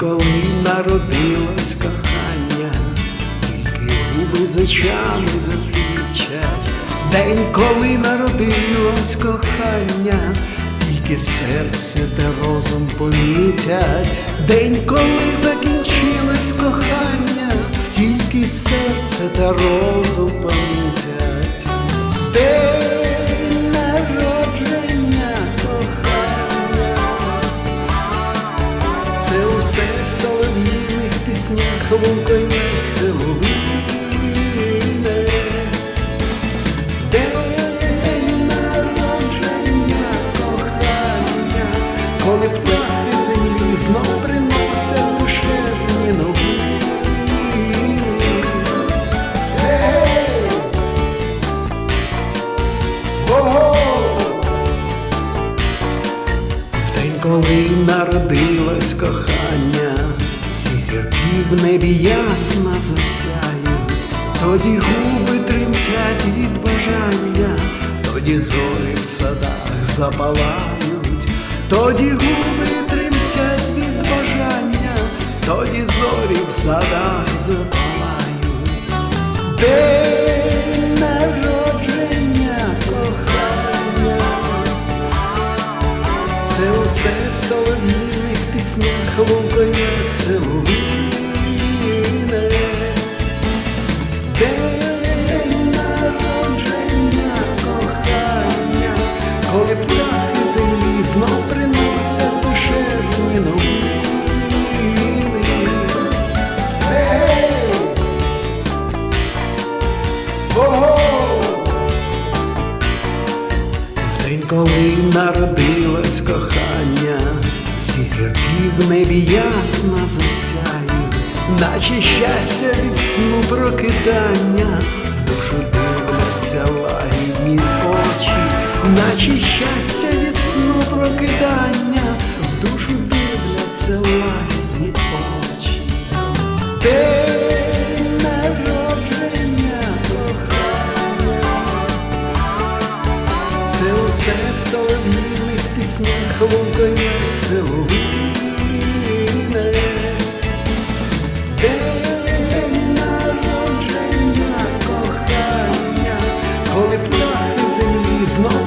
Коли народилось кохання, тільки губи з очами. День, коли народилось кохання, тільки серце та розум помітять. День, коли закінчилось кохання, тільки серце та розум помітять. День народження кохання. Це усе в солов'їних піснях лункою силовине. Коли птахи землі знов приносять душевні новини. В день, коли народилось кохання, всі зірки в небі ясно засяють, тоді губи тремтять від бажання, тоді зорі в садах запалають, тоді губи тремтять від бажання, тоді зорі в садах запалають. День народження кохання. Це усе в солов'їних піснях лункою В День, коли народилось кохання, всі зірки в небі ясно засяють, наче щастя від сну прокидання, душу дивляться лагідні очі, наче щастя солов'їних піснях лукає солов'їне. День народження кохання, коли птахи землі знов